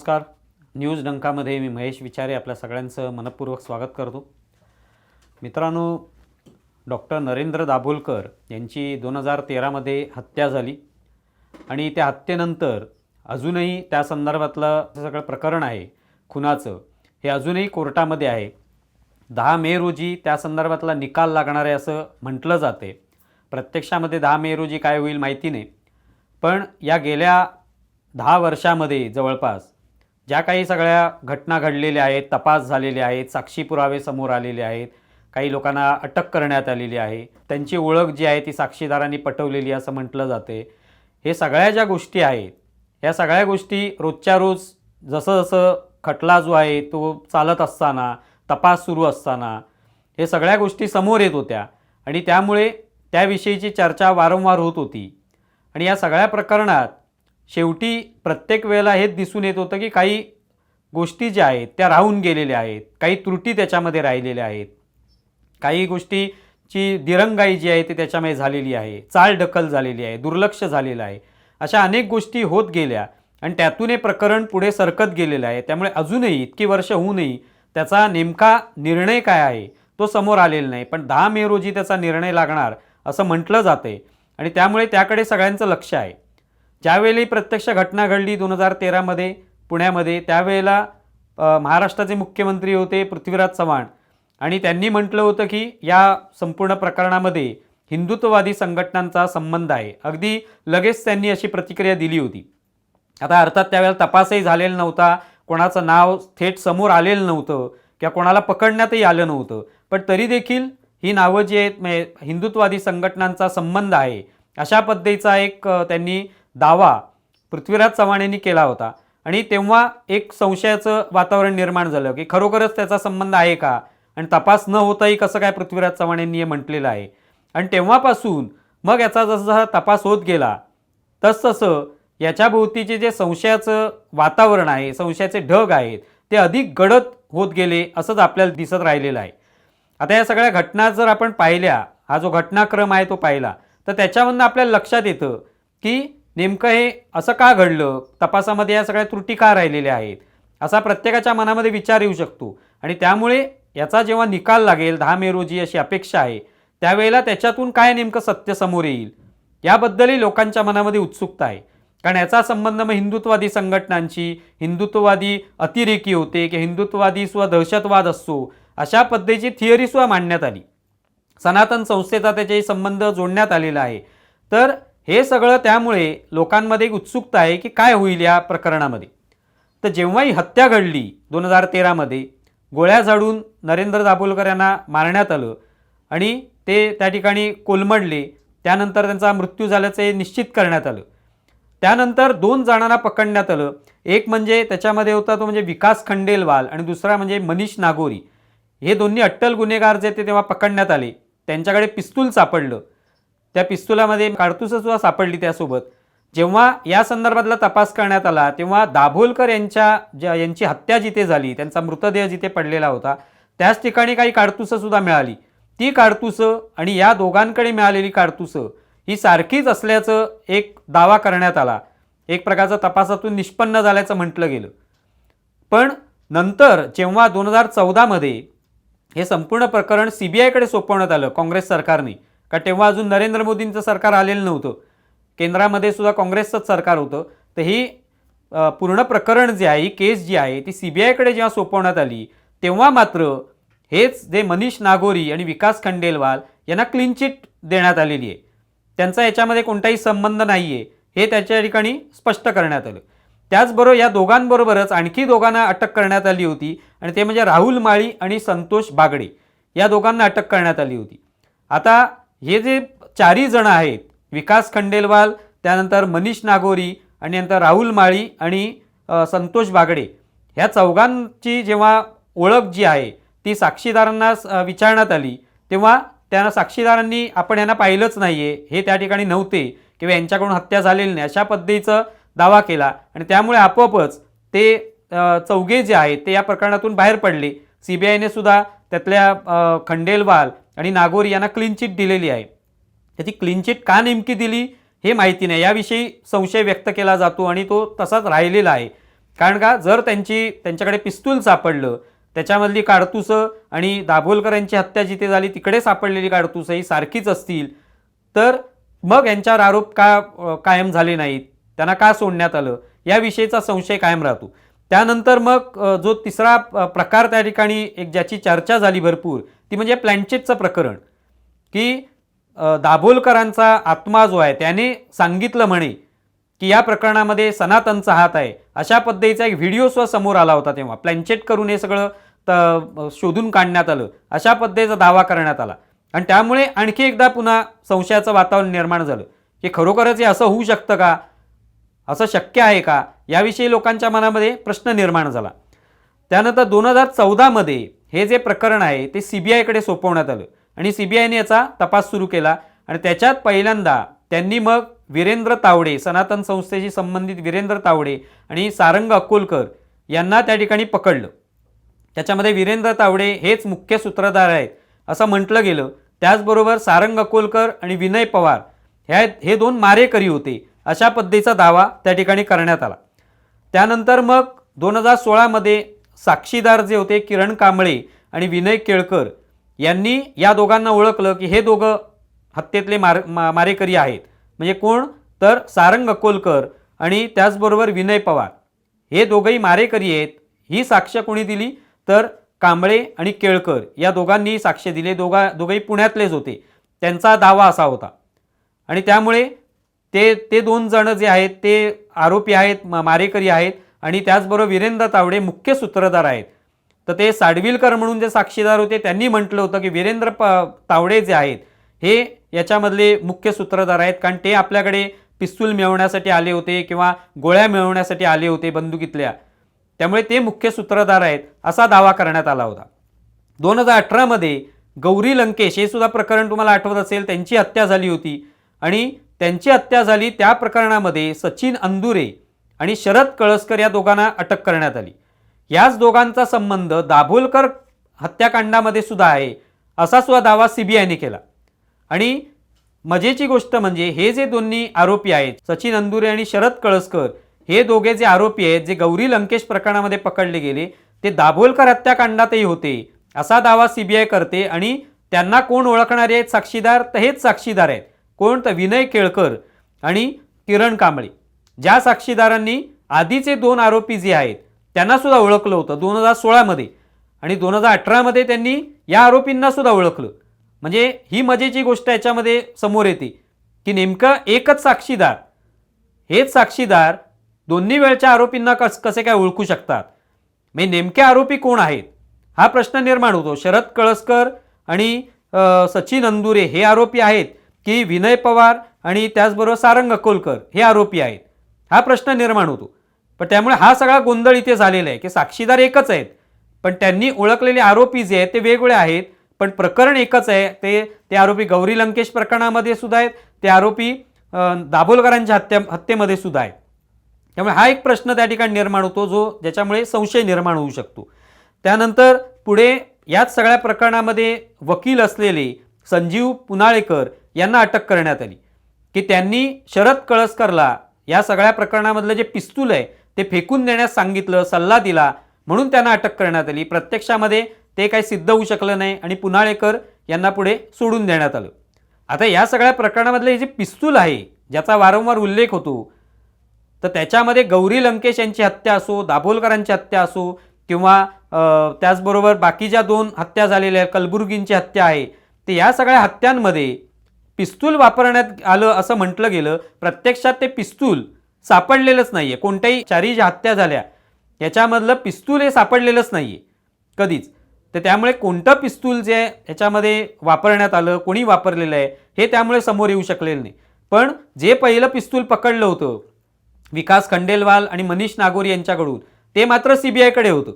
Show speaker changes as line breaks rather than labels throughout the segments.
नमस्कार. न्यूज डंकामध्ये मी महेश विचारे आपल्या सगळ्यांचं मनपूर्वक स्वागत करतो. मित्रांनो डॉक्टर नरेंद्र दाभोलकर यांची दोन हजार तेरामध्ये हत्या झाली आणि त्या हत्येनंतर अजूनही त्या संदर्भातलं सगळं प्रकरण आहे खुनाचं. हे अजूनही कोर्टामध्ये आहे. दहा मे रोजी त्या संदर्भातला निकाल लागणार आहे असं म्हटलं जाते. प्रत्यक्षामध्ये दहा मे रोजी काय होईल माहिती नाही. पण या गेल्या दहा वर्षामध्ये जवळपास ज्या काही सगळ्या घटना घडलेल्या आहेत तपास झालेले आहेत साक्षी पुरावे समोर आलेले आहेत काही लोकांना अटक करण्यात आलेली आहे त्यांची ओळख जी आहे ती साक्षीदारांनी पटवलेली असं म्हटलं जाते. हे सगळ्या ज्या गोष्टी आहेत या सगळ्या गोष्टी रोजच्या रोज जसं जसं खटला जो आहे तो चालत असताना तपास सुरू असताना हे सगळ्या गोष्टी समोर येत होत्या आणि त्यामुळे त्याविषयीची चर्चा वारंवार होत होती. आणि या सगळ्या प्रकरणात शेवटी प्रत्येक वेळेला हेच दिसून येत होतं की काही गोष्टी ज्या आहेत त्या राहून गेलेल्या आहेत काही त्रुटी त्याच्यामध्ये राहिलेल्या आहेत. काही गोष्टीची दिरंगाई जी आहे ती त्याच्यामध्ये झालेली आहे. चालढकल झालेली आहे दुर्लक्ष झालेलं आहे. अशा अनेक गोष्टी होत गेल्या आणि त्यातून हे प्रकरण पुढे सरकत गेलेलं आहे. त्यामुळे अजूनही इतकी वर्ष होऊनही त्याचा नेमका निर्णय काय आहे तो समोर आलेला नाही. पण दहा मे रोजी त्याचा निर्णय लागणार असं म्हटलं जाते आणि त्यामुळे त्याकडे सगळ्यांचं लक्ष आहे. ज्यावेळी प्रत्यक्ष घटना घडली दोन हजार तेरामध्ये पुण्यामध्ये त्यावेळेला महाराष्ट्राचे मुख्यमंत्री होते पृथ्वीराज चव्हाण. आणि त्यांनी म्हटलं होतं की या संपूर्ण प्रकरणामध्ये हिंदुत्ववादी संघटनांचा संबंध आहे. अगदी लगेच त्यांनी अशी प्रतिक्रिया दिली होती. आता अर्थात त्यावेळेला तपासही झालेला नव्हता कोणाचं नाव थेट समोर आलेलं नव्हतं किंवा कोणाला पकडण्यातही आलं नव्हतं. पण तरी देखील ही नावं जी आहेत म्हणजे हिंदुत्ववादी संघटनांचा संबंध आहे अशा पद्धतीचा एक त्यांनी दावा पृथ्वीराज चव्हाण यांनी केला होता. आणि तेव्हा एक संशयाचं वातावरण निर्माण झालं की खरोखरच त्याचा संबंध आहे का? आणि तपास न होताही कसं काय पृथ्वीराज चव्हाण यांनी हे म्हटलेलं आहे? आणि तेव्हापासून मग याचा जसा तपास होत गेला तसतसं याच्या भोवतीचे जे संशयाचं वातावरण आहे संशयाचे ढग आहेत ते अधिक गडद होत गेले असंच आपल्याला दिसत राहिलेलं आहे. आता या सगळ्या घटना जर आपण पाहिल्या हा जो घटनाक्रम आहे तो पाहिला तर त्याच्यामधनं आपल्याला लक्षात येतं की नेमकं हे असं का घडलं? तपासामध्ये या सगळ्या त्रुटी का राहिलेल्या आहेत? असा प्रत्येकाच्या मनामध्ये विचार येऊ शकतो. आणि त्यामुळे याचा जेव्हा निकाल लागेल दहा मे रोजी अशी अपेक्षा आहे त्यावेळेला त्याच्यातून काय नेमकं सत्य समोर येईल? याबद्दलही लोकांच्या मनामध्ये उत्सुकता आहे. कारण याचा संबंध मग हिंदुत्ववादी संघटनांची हिंदुत्ववादी अतिरेकी होते की हिंदुत्ववादी सुद्धा दहशतवाद असतो अशा पद्धतीची थिअरी सुद्धा मांडण्यात आली. सनातन संस्थेचा त्याच्याशी संबंध जोडण्यात आलेला आहे. तर हे सगळं त्यामुळे लोकांमध्ये एक उत्सुकता आहे की काय होईल या प्रकरणामध्ये. तर जेव्हा ही हत्या घडली दोन हजार तेरामध्ये गोळ्या झाडून नरेंद्र दाभोलकर यांना मारण्यात आलं आणि ते त्या ठिकाणी कोलमडले त्यानंतर त्यांचा मृत्यू झाल्याचं हे निश्चित करण्यात आलं. त्यानंतर दोन जणांना पकडण्यात आलं. एक म्हणजे त्याच्यामध्ये होता तो म्हणजे विकास खंडेलवाल आणि दुसरा म्हणजे मनीष नागोरी. हे दोन्ही अट्टल गुन्हेगार जे ते तेव्हा पकडण्यात आले. त्यांच्याकडे पिस्तूल सापडलं. त्या पिस्तुलामध्ये काडतुससुद्धा सापडली त्यासोबत. जेव्हा या संदर्भातला तपास करण्यात आला तेव्हा दाभोलकर यांच्या ज्या यांची हत्या जिथे झाली त्यांचा मृतदेह जिथे पडलेला होता त्याच ठिकाणी काही काडतुसंसुद्धा मिळाली. ती काडतुसं आणि या दोघांकडे मिळालेली काडतुसं ही सारखीच असल्याचं एक दावा करण्यात आला. एक प्रकारचा तपासातून निष्पन्न झाल्याचं म्हटलं गेलं. पण नंतर जेव्हा दोन हजार चौदामध्ये हे संपूर्ण प्रकरण सी बी आयकडे सोपवण्यात आलं काँग्रेस सरकारने का तेव्हा अजून नरेंद्र मोदींचं सरकार आलेलं नव्हतं. केंद्रामध्ये सुद्धा काँग्रेसचंच सरकार होतं. तर ही पूर्ण प्रकरण जे आहे ही केस जी आहे ती सी बी आयकडे जेव्हा सोपवण्यात आली तेव्हा मात्र हेच जे मनीष नागोरी आणि विकास खंडेलवाल यांना क्लीन चिट देण्यात आलेली आहे. त्यांचा याच्यामध्ये कोणताही संबंध नाही आहे हे त्याच्या ठिकाणी स्पष्ट करण्यात आलं. त्याचबरोबर या दोघांबरोबरच आणखी दोघांना अटक करण्यात आली होती आणि ते म्हणजे राहुल माळी आणि संतोष बागडे या दोघांना अटक करण्यात आली होती. आता हे जे चारही जण आहेत विकास खंडेलवाल त्यानंतर मनीष नागोरी आणि नंतर राहुल माळी आणि संतोष बागडे ह्या चौघांची जेव्हा ओळख जी आहे ती साक्षीदारांना विचारण्यात आली तेव्हा त्यांना साक्षीदारांनी आपण यांना पाहिलंच नाही आहे हे त्या ठिकाणी नव्हते किंवा यांच्याकडून हत्या झालेली नाही अशा पद्धतीचं दावा केला. आणि त्यामुळे आपोआपच ते चौघे जे आहेत ते या प्रकरणातून बाहेर पडले. सी बी आयने सुद्धा त्यातल्या खंडेलवाल आणि नागोर यांना क्लीन चिट दिलेली आहे. त्याची क्लीन चिट का नेमकी दिली हे माहिती नाही. याविषयी संशय व्यक्त केला जातो आणि तो तसाच राहिलेला आहे. कारण का जर त्यांची त्यांच्याकडे पिस्तूल सापडलं त्याच्यामधली काडतुसं आणि दाभोलकर यांची हत्या जिथे झाली तिकडे सापडलेली काडतुसं ही सारखीच असतील तर मग यांच्यावर आरोप का कायम झाले नाहीत? त्यांना का सोडण्यात आलं? याविषयीचा संशय कायम राहतो. त्यानंतर मग जो तिसरा प्रकार त्या ठिकाणी एक ज्याची चर्चा झाली भरपूर ती म्हणजे प्लॅनचेटचं प्रकरण. की दाभोलकरांचा आत्मा जो आहे त्याने सांगितलं म्हणे की या प्रकरणामध्ये सनातनचा हात आहे. अशा पद्धतीचा एक व्हिडिओ स्व समोर आला होता तेव्हा. प्लॅनचेट करून हे सगळं त- शोधून काढण्यात आलं. अशा पद्धतीचा दावा करण्यात आला. आणि त्यामुळे आणखी एकदा पुन्हा संशयाचं वातावरण निर्माण झालं. की खरोखरच हे असं होऊ शकतं का? असं शक्य आहे का? याविषयी लोकांच्या मनामध्ये प्रश्न निर्माण झाला. त्यानंतर दोन हजार चौदामध्ये हे जे प्रकरण आहे ते सी बी आयकडे सोपवण्यात आलं. आणि सी बी आयने याचा तपास सुरू केला आणि त्याच्यात पहिल्यांदा त्यांनी मग वीरेंद्र तावडे सनातन संस्थेशी संबंधित वीरेंद्र तावडे आणि सारंग अकोलकर यांना त्या ठिकाणी पकडलं. त्याच्यामध्ये वीरेंद्र तावडे हेच मुख्य सूत्रधार आहेत असं म्हटलं गेलं. त्याचबरोबर सारंग अकोलकर आणि विनय पवार ह्या हे दोन मारेकरी होते. अशा पद्धतीचा दावा त्या ठिकाणी करण्यात आला. त्यानंतर मग दोन हजार सोळामध्ये साक्षीदार जे होते किरण कांबळे आणि विनय केळकर यांनी या दोघांना ओळखलं की हे दोघं हत्येतले मार मा मारेकरी आहेत. म्हणजे कोण? तर सारंग अकोलकर आणि त्याचबरोबर विनय पवार. हे दोघंही मारेकरी आहेत. ही साक्ष कोणी दिली? तर कांबळे आणि केळकर या दोघांनी साक्ष दिले. दोघा दोघंही पुण्यातलेच होते. त्यांचा दावा असा होता. आणि त्यामुळे ते ते दोन जण जे आहेत ते आरोपी आहेत म- मारेकरी आहेत आणि त्याचबरोबर वीरेंद्र तावडे मुख्य सूत्रधार आहेत. तर ते साडविलकर म्हणून जे साक्षीदार होते त्यांनी म्हटलं होतं की वीरेंद्र प तावडे जे आहेत हे याच्यामधले मुख्य सूत्रधार आहेत. कारण ते आपल्याकडे पिस्तूल मिळवण्यासाठी आले होते किंवा गोळ्या मिळवण्यासाठी आले होते बंदुकीतल्या. त्यामुळे ते मुख्य सूत्रधार आहेत असा दावा करण्यात आला होता. दोन हजार अठरामध्ये गौरी लंकेश हे सुद्धा प्रकरण तुम्हाला आठवत असेल त्यांची हत्या झाली होती. आणि त्यांची हत्या झाली त्या प्रकरणामध्ये सचिन अंदुरे आणि शरद कळसकर या दोघांना अटक करण्यात आली. याच दोघांचा संबंध दाभोलकर हत्याकांडामध्ये सुद्धा आहे असा सुद्धा दावा सीबीआयने केला. आणि मजेची गोष्ट म्हणजे हे जे दोन्ही आरोपी आहेत सचिन अंदुरे आणि शरद कळसकर हे दोघे जे आरोपी आहेत जे गौरी लंकेश प्रकरणामध्ये पकडले गेले ते दाभोलकर हत्याकांडातही होते असा दावा सीबीआय करते आणि त्यांना कोण ओळखणारे आहेत साक्षीदार तर हेच साक्षीदार आहेत. कोण तर विनय केळकर आणि किरण कांबळे. ज्या साक्षीदारांनी आधीचे दोन आरोपी जे आहेत त्यांना सुद्धा ओळखलं होतं दोन हजार सोळामध्ये. आणि दोन हजार अठरामध्ये त्यांनी या आरोपींना सुद्धा ओळखलं. म्हणजे ही मजेची गोष्ट याच्यामध्ये समोर येते की नेमकं एकच साक्षीदार हेच साक्षीदार दोन्ही वेळच्या आरोपींना कस कसे काय ओळखू शकतात? म्हणजे नेमके आरोपी कोण आहेत? हा प्रश्न निर्माण होतो. शरद कळसकर आणि सचिन अंदुरे हे आरोपी आहेत. की विनय पवार आणि त्याचबरोबर सारंग अकोलकर हे आरोपी आहेत. हा प्रश्न निर्माण होतो. पण त्यामुळे हा सगळा गोंधळ इथे झालेला आहे की साक्षीदार एकच आहेत. पण त्यांनी ओळखलेले आरोपी जे आहेत ते वेगवेगळे आहेत पण प्रकरण एकच आहे ते ते आरोपी गौरी लंकेश प्रकरणामध्ये सुद्धा आहेत ते आरोपी दाभोलकरांच्या हत्या हत्येमध्ये सुद्धा आहेत. त्यामुळे हा एक प्रश्न त्या ठिकाणी निर्माण होतो जो ज्याच्यामुळे संशय निर्माण होऊ शकतो. त्यानंतर पुढे याच सगळ्या प्रकरणामध्ये वकील असलेले संजीव पुनाळेकर यांना अटक करण्यात आली. की त्यांनी शरद कळसकरला या सगळ्या प्रकरणामधलं जे पिस्तूल आहे ते फेकून देण्यास सांगितलं सल्ला दिला म्हणून त्यांना अटक करण्यात आली. प्रत्यक्षामध्ये ते काही सिद्ध होऊ शकलं नाही आणि पुनाळेकर यांना पुढे सोडून देण्यात आलं. आता या सगळ्या प्रकरणामधलं हे जे पिस्तूल आहे ज्याचा वारंवार उल्लेख होतो तर त्याच्यामध्ये गौरी लंकेश यांची हत्या असो दाभोलकरांची हत्या असो किंवा त्याचबरोबर बाकी ज्या दोन हत्या झालेल्या आहेत कलबुर्गींची हत्या आहे ते या सगळ्या हत्यांमध्ये पिस्तूल वापरण्यात आलं असं म्हटलं गेलं प्रत्यक्षात ते पिस्तूल सापडलेलंच नाही आहे कोणत्याही चारी ज्या हत्या झाल्या याच्यामधलं पिस्तूल हे सापडलेलंच नाही आहे कधीच. तर त्यामुळे कोणतं पिस्तूल जे याच्यामध्ये वापरण्यात आलं कोणी वापरलेलं आहे हे त्यामुळे समोर येऊ शकलेलं नाही. पण जे पहिलं पिस्तूल पकडलं होतं विकास खंडेलवाल आणि मनीष नागोर यांच्याकडून ते मात्र सीबीआयकडे होतं.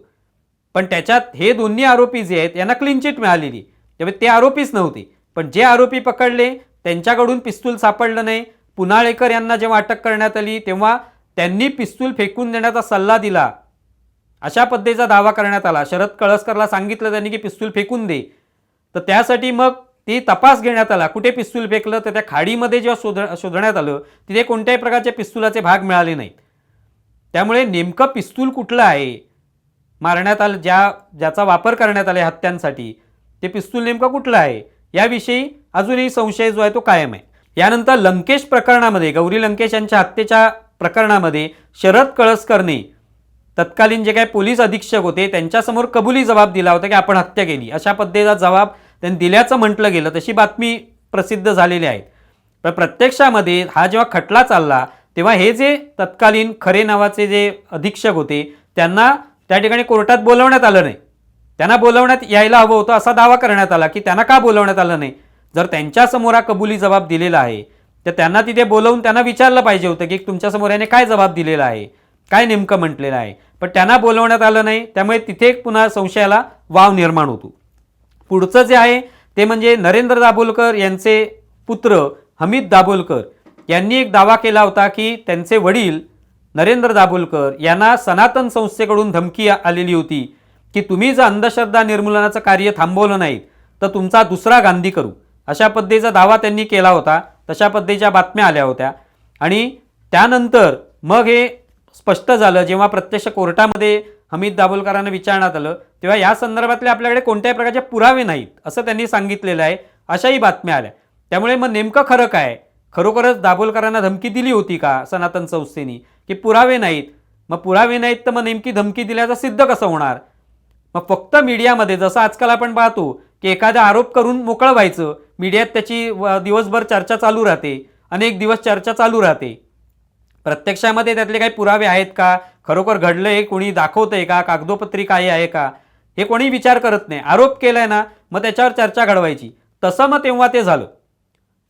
पण त्याच्यात हे दोन्ही आरोपी जे आहेत यांना क्लीन चिट मिळालेली. त्यामुळे ते आरोपीच नव्हते. पण जे आरोपी पकडले त्यांच्याकडून पिस्तूल सापडलं नाही. पुनाळेकर यांना जेव्हा अटक करण्यात आली तेव्हा त्यांनी पिस्तूल फेकून देण्याचा सल्ला दिला. अशा पद्धतीचा दावा करण्यात आला. शरद कळसकरला सांगितलं त्यांनी की पिस्तूल फेकून दे. तर त्यासाठी मग ती तपास घेण्यात आला. कुठे पिस्तूल फेकलं? तर त्या खाडीमध्ये जेव्हा शोध शोधण्यात आलं तिथे कोणत्याही प्रकारचे पिस्तुलाचे भाग मिळाले नाहीत. त्यामुळे नेमकं पिस्तूल कुठलं आहे? मारण्यात आलं ज्या ज्याचा वापर करण्यात आला हत्यांसाठी ते पिस्तूल नेमकं कुठलं आहे? याविषयी अजूनही संशय जो आहे तो कायम आहे. यानंतर लंकेश प्रकरणामध्ये गौरी लंकेश यांच्या हत्येच्या प्रकरणामध्ये शरद कळसकरने तत्कालीन जे काही पोलीस अधीक्षक होते त्यांच्यासमोर कबुली जबाब दिला होता की आपण हत्या केली. अशा पद्धतीचा जबाब त्यांनी दिल्याचं म्हटलं गेलं तशी बातमी प्रसिद्ध झालेली आहे. पण प्रत्यक्षामध्ये हा जेव्हा खटला चालला तेव्हा हे जे तत्कालीन खरे नावाचे जे अधीक्षक होते त्यांना त्या ठिकाणी कोर्टात बोलवण्यात आलं नाही. त्यांना बोलवण्यात यायला हवं होतं असा दावा करण्यात आला की त्यांना का बोलवण्यात आलं नाही? जर त्यांच्यासमोर हा कबुली जबाब दिलेला आहे तर त्यांना तिथे बोलवून त्यांना विचारलं पाहिजे होतं की तुमच्यासमोर याने काय जबाब दिलेला आहे काय नेमकं म्हटलेलं आहे. पण त्यांना बोलवण्यात आलं नाही त्यामुळे तिथे पुन्हा संशयाला वाव निर्माण होतो. पुढचं जे आहे ते म्हणजे नरेंद्र दाभोलकर यांचे पुत्र हमीद दाभोलकर यांनी एक दावा केला होता की त्यांचे वडील नरेंद्र दाभोलकर यांना सनातन संस्थेकडून धमकी आलेली होती की तुम्ही जर अंधश्रद्धा निर्मूलनाचं कार्य थांबवलं नाहीत तर तुमचा दुसरा गांधी करू. अशा पद्धतीचा दावा त्यांनी केला होता. तशा पद्धतीच्या बातम्या आल्या होत्या. आणि त्यानंतर मग हे स्पष्ट झालं जेव्हा प्रत्यक्ष कोर्टामध्ये हमीद दाभोलकरांना विचारण्यात आलं तेव्हा या संदर्भातले आपल्याकडे कोणत्याही प्रकारचे पुरावे नाहीत असं त्यांनी सांगितलेलं आहे. अशाही बातम्या आल्या. त्यामुळे मग नेमकं खरं काय? खरोखरच दाभोलकरांना धमकी दिली होती का सनातन संस्थेनी? की पुरावे नाहीत? मग पुरावे नाहीत तर मग नेमकी धमकी दिल्याचं सिद्ध कसं होणार? मग फक्त मीडियामध्ये जसं आजकाल आपण पाहतो की एखादा आरोप करून मोकळं व्हायचं मीडियात त्याची व- दिवसभर चर्चा चालू राहते. अनेक दिवस चर्चा चालू राहते. प्रत्यक्षामध्ये त्यातले काही पुरावे आहेत का? खरोखर घडलं आहे कोणी दाखवतंय का? कागदोपत्री काही आहे का? हे कोणी विचार करत नाही. आरोप केलाय ना मग त्याच्यावर चर्चा घडवायची. तसं मग तेव्हा ते झालं.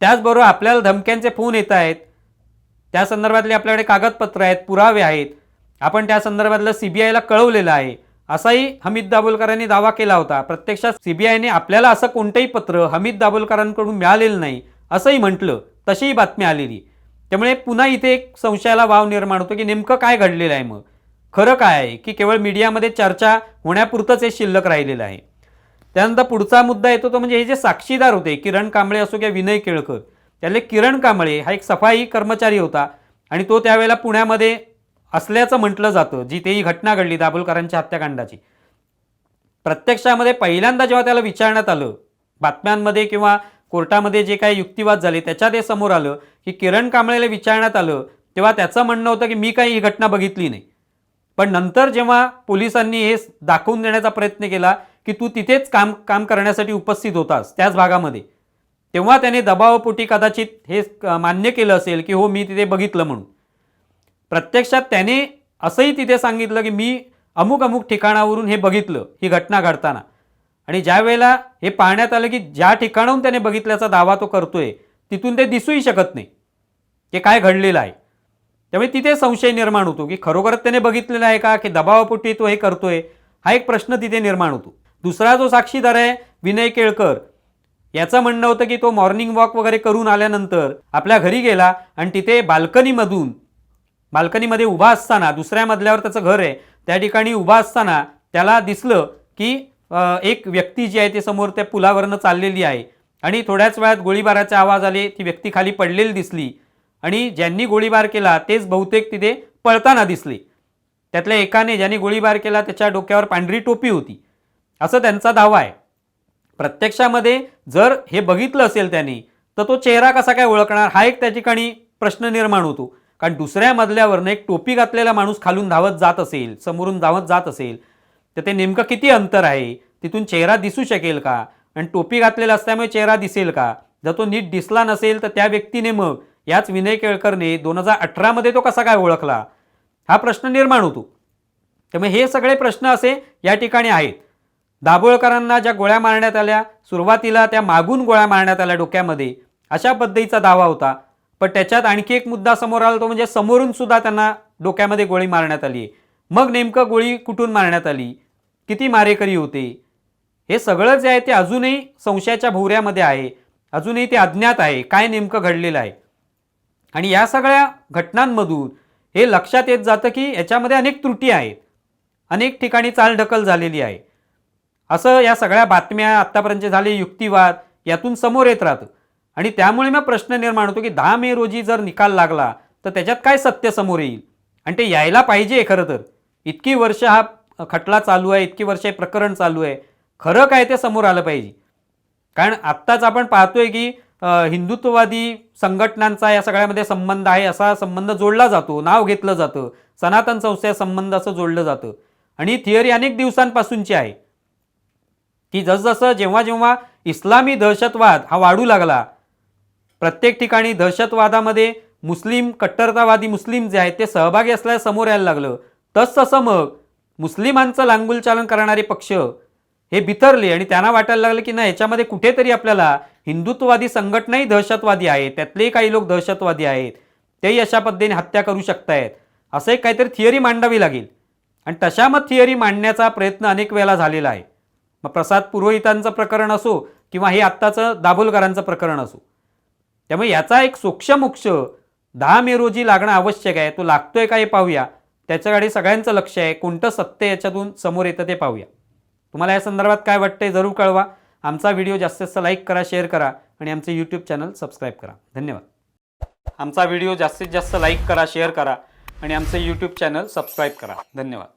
त्याचबरोबर आपल्याला धमक्यांचे फोन येत आहेत. त्या संदर्भातले आपल्याकडे कागदपत्र आहेत पुरावे आहेत. आपण त्या संदर्भातलं सी बी आयला कळवलेलं आहे. असाही हमीद दाभोलकरांनी दावा केला होता. प्रत्यक्षात सीबीआयने आपल्याला असं कोणतंही पत्र हमीद दाभोलकरांकडून मिळालेलं नाही असंही म्हटलं तशीही बातमी आलेली. त्यामुळे पुन्हा इथे एक संशयाला वाव निर्माण होतो की नेमकं काय घडलेलं आहे मग? खरं काय आहे की केवळ मीडियामध्ये चर्चा होण्यापुरतंच हे शिल्लक राहिलेलं आहे? त्यानंतर पुढचा मुद्दा येतो तो म्हणजे हे जे साक्षीदार होते किरण कांबळे असो किंवा विनय केळकर त्यातले किरण कांबळे हा एक सफाई कर्मचारी होता आणि तो त्यावेळेला पुण्यामध्ये असल्याचं म्हटलं जातं जी ती ही घटना घडली दाभोलकरांच्या हत्याकांडाची. प्रत्यक्षामध्ये पहिल्यांदा जेव्हा त्याला विचारण्यात आलं बातम्यांमध्ये किंवा कोर्टामध्ये जे काही युक्तिवाद झाले त्याच्यात हे समोर आलं की किरण कांबळेला विचारण्यात आलं तेव्हा त्याचं म्हणणं होतं की मी काही ही घटना बघितली नाही. पण नंतर जेव्हा पोलिसांनी हे दाखवून देण्याचा प्रयत्न केला की तू तिथेच काम काम करण्यासाठी उपस्थित होतास त्याच भागामध्ये तेव्हा त्याने दबावपोटी कदाचित हे क- मान्य केलं असेल की हो मी तिथे बघितलं म्हणून. प्रत्यक्षात त्याने असंही तिथे सांगितलं की मी अमुक अमुक ठिकाणावरून हे बघितलं ही घटना घडताना. आणि ज्या वेळेला हे पाहण्यात आलं की ज्या ठिकाणाहून त्याने बघितल्याचा दावा तो करतोय तिथून ते दिसूही शकत नाही. की काय घडलेलं आहे? त्यामुळे तिथे संशय निर्माण होतो की खरोखरच त्याने बघितलेलं आहे का की दबावापोटी तो हे करतोय? हा एक प्रश्न तिथे निर्माण होतो. दुसरा जो साक्षीदार आहे विनय केळकर याचं म्हणणं होतं की तो मॉर्निंग वॉक वगैरे करून आल्यानंतर आपल्या घरी गेला आणि तिथे बाल्कनीमधून बाल्कनीमध्ये उभा असताना दुसऱ्या मजल्यावर त्याचं घर आहे त्या ठिकाणी उभा असताना त्याला दिसलं की एक व्यक्ती जी आहे ती समोर त्या पुलावरनं चाललेली आहे. आणि थोड्याच वेळात गोळीबाराचे आवाज आले ती व्यक्ती खाली पडलेली दिसली. आणि ज्यांनी गोळीबार केला तेच बहुतेक तिथे पळताना दिसले. त्यातल्या एकाने ज्यांनी गोळीबार केला त्याच्या डोक्यावर पांढरी टोपी होती. असं त्यांचा दावा आहे. प्रत्यक्षामध्ये जर हे बघितलं असेल त्याने तर तो चेहरा कसा काय ओळखणार? हा एक त्या ठिकाणी प्रश्न निर्माण होतो. कारण दुसऱ्या मजल्यावरनं एक टोपी घातलेला माणूस खालून धावत जात असेल समोरून धावत जात असेल तर ते नेमकं किती अंतर आहे? तिथून चेहरा दिसू शकेल का? आणि टोपी घातलेला असल्यामुळे चेहरा दिसेल का? जर तो नीट दिसला नसेल तर त्या व्यक्तीने मग याच विनय केळकरने दोन हजार अठरामध्ये तो कसा काय ओळखला? हा प्रश्न निर्माण होतो. त्यामुळे हे सगळे प्रश्न असे या ठिकाणी आहेत. दाभोळकरांना ज्या गोळ्या मारण्यात आल्या सुरुवातीला त्या मागून गोळ्या मारण्यात आल्या डोक्यामध्ये अशा पद्धतीचा दावा होता. पण त्याच्यात आणखी एक मुद्दा समोर आला तो म्हणजे समोरून सुद्धा त्यांना डोक्यामध्ये गोळी मारण्यात आली. मग नेमकं गोळी कुठून मारण्यात आली? किती मारेकरी होते? हे सगळं जे आहे ते अजूनही संशयाच्या भोवऱ्यामध्ये आहे. अजूनही ते अज्ञात आहे. काय नेमकं घडलेलं आहे? आणि या सगळ्या घटनांमधून हे लक्षात येत जातं की याच्यामध्ये अनेक त्रुटी आहेत. अनेक ठिकाणी चालढकल झालेली आहे. असं या सगळ्या बातम्या आत्तापर्यंत झाले युक्तिवाद यातून समोर येत राहतं. आणि त्यामुळे मग प्रश्न निर्माण होतो की दहा मे रोजी जर निकाल लागला तर त्याच्यात काय सत्य समोर येईल? आणि ते यायला पाहिजे खरं तर. इतकी वर्ष हा खटला चालू आहे इतकी वर्ष हे प्रकरण चालू आहे. खरं काय ते समोर आलं पाहिजे. कारण आत्ताच आपण पाहतोय की हिंदुत्ववादी संघटनांचा या सगळ्यामध्ये संबंध आहे असा संबंध जोडला जातो नाव घेतलं जातं. सनातन संस्थे संबंध असं जोडलं जातं. आणि थिअरी अनेक दिवसांपासूनची आहे. की जसजसं जेव्हा जेव्हा इस्लामी दहशतवाद हा वाढू लागला प्रत्येक ठिकाणी दहशतवादामध्ये मुस्लिम कट्टरतावादी मुस्लिम जे आहेत ते सहभागी असल्यास समोर यायला लागलं. तसतसं मग मुस्लिमांचं लांगुलचालन करणारे पक्ष हे बिथरले आणि त्यांना वाटायला लागलं की नाही याच्यामध्ये कुठेतरी आपल्याला हिंदुत्ववादी संघटनाही दहशतवादी आहेत त्यातलेही काही लोक दहशतवादी आहेत. तेही अशा पद्धतीने हत्या करू शकतायत. असं एक काहीतरी थिअरी मांडावी लागेल. आणि तशा मग थिअरी मांडण्याचा प्रयत्न अनेक वेळेला झालेला आहे. मग प्रसाद पुरोहितांचं प्रकरण असो किंवा हे आत्ताचं दाभोलकरांचं प्रकरण असो. त्यामुळे याचा एक सोक्षमोक्ष दहा मे रोजी लागणं आवश्यक आहे. तो लागतोय का हे पाहूया. त्याच्याकडे सगळ्यांचं लक्ष आहे. कोणतं सत्य याच्यातून समोर येतं ते पाहूया. तुम्हाला या संदर्भात काय वाटतंय जरूर कळवा. आमचा व्हिडिओ जास्तीत जास्त लाईक करा शेअर करा आणि आमचे यूट्यूब चॅनल सबस्क्राईब करा. धन्यवाद. आमचा व्हिडिओ जास्तीत जास्त लाईक करा शेअर करा आणि आमचं यूट्यूब चॅनल सबस्क्राईब करा. धन्यवाद.